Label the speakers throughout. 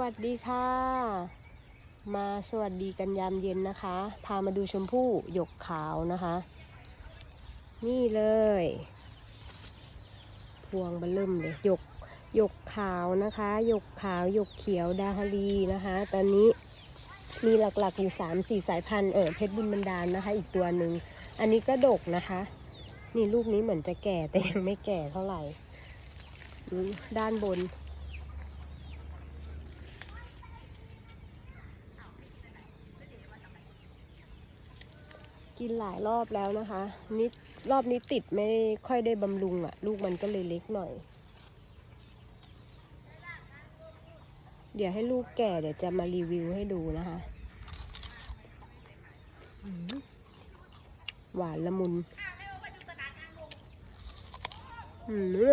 Speaker 1: วัสดีค่ะ มาสวัสดีกันยามเย็นนะคะ พามาดูชมพู่หยกขาวนะคะ นี่เลย พวงเบลเริ่มเลยหยกหยกขาวนะคะหยกขาวหยกเขียวดาฮารีนะคะ ตอนนี้มีหลักๆอยู่3 4สายพันธุ์เออเพชรบุญบันดาลนะคะ อีกตัวหนึ่งอันนี้ก็ดกนะคะ นี่ลูกนี้เหมือนจะแก่แต่ยังไม่แก่เท่าไหร่ ด้านบน กินหลายรอบแล้วนะคะนิดรอบนี้ติดไม่ค่อยได้บำรุงอะ่ะ ลูกมันก็เลยเล็กหน่อย เดี๋ยวให้ลูกแก่เดี๋ยวจะมารีวิวให้ดูนะคะหวานละมุนอืม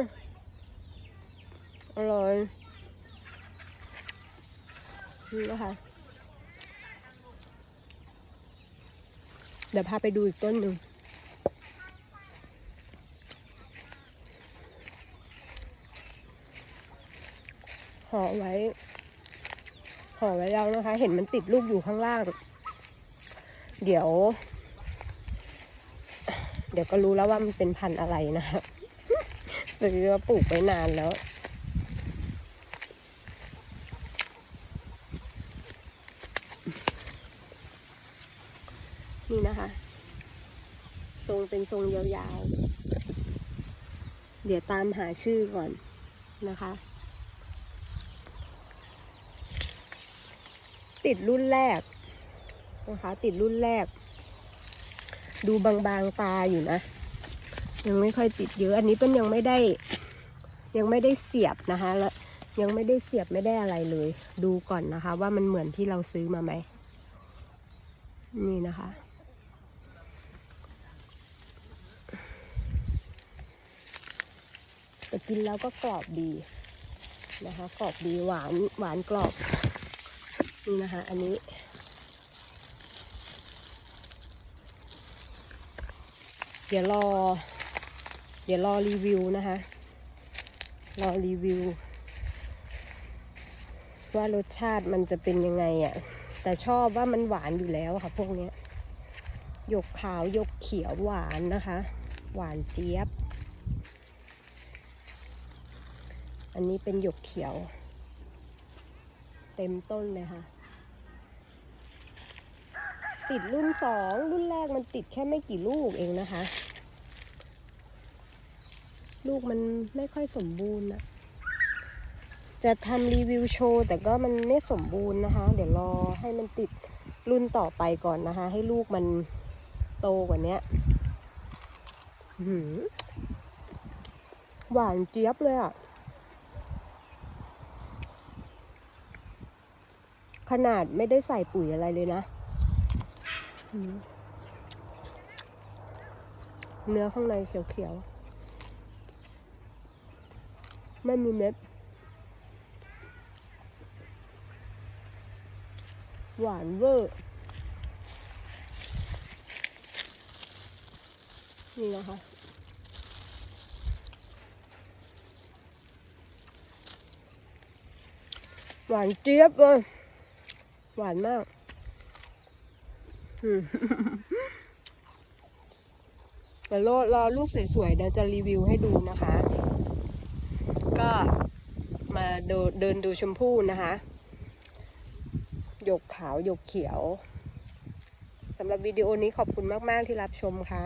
Speaker 1: อร่อยนี่นะคะ เดี๋ยวพาไปดูอีกต้นหนึ่งห่อไว้ห่อไว้แล้วนะคะ เห็นมันติดลูกอยู่ข้างล่าง เดี๋ยว เดี๋ยวก็รู้แล้วว่ามันเป็นพันธุ์อะไรนะคะซื้อปลูกไว้นานแล้ว นี่นะคะ ทรงเป็นทรงยาวๆ เดี๋ยวตามหาชื่อก่อนนะคะ ติดรุ่นแรกนะคะ ติดรุ่นแรก ดูบางๆตาอยู่นะ ยังไม่ค่อยติดเยอะ อันนี้เป็นยังไม่ได้ ยังไม่ได้เสียบนะคะแล้วยังไม่ได้เสียบไม่ได้อะไรเลย ดูก่อนนะคะ ว่ามันเหมือนที่เราซื้อมาไหมนี่นะคะ แต่กินแล้วก็กรอบดีนะคะ กรอบดีหวานหวานกรอบนี่นะคะอันนี้ เดี๋ยวรอ เดี๋ยวรอรีวิวนะคะ รอรีวิว ว่ารสชาติมันจะเป็นยังไงอะ่ะแต่ชอบว่ามันหวานอยู่แล้วค่ะ พวกนี้ยหยกขาวหยกเขียวหวานนะคะ หวานเจี๊ยบ อันนี้เป็นหยกเขียว เต็มต้นเลยค่ะ ติดรุ่นสองรุ่นแรกมันติดแค่ไม่กี่ลูกเองนะคะ ลูกมันไม่ค่อยสมบูรณ์อะจะทำรีวิวโชว์แต่ก็มันไม่สมบูรณ์นะคะ เดี๋ยวรอให้มันติดรุ่นต่อไปก่อนนะคะ ให้ลูกมันโตกว่านี้หือหวานเจี๊ยบเลยอะ ขนาดไม่ได้ใส่ปุ๋ยอะไรเลยนะ เนื้อข้างในเขียวๆ ไม่มีเม็ด หวานเวอร์นี่นะคะหวานเจี๊ยบเลย หวานมากเดี๋ยวรอรอลูกสวยๆเดี๋ยวจะรีวิวให้ดูนะคะ ก็มาเดินดูชมพู่นะคะหยกขาวหยกเขียวสำหรับวิดีโอนี้ขอบคุณมาก ๆ ที่รับชมค่ะ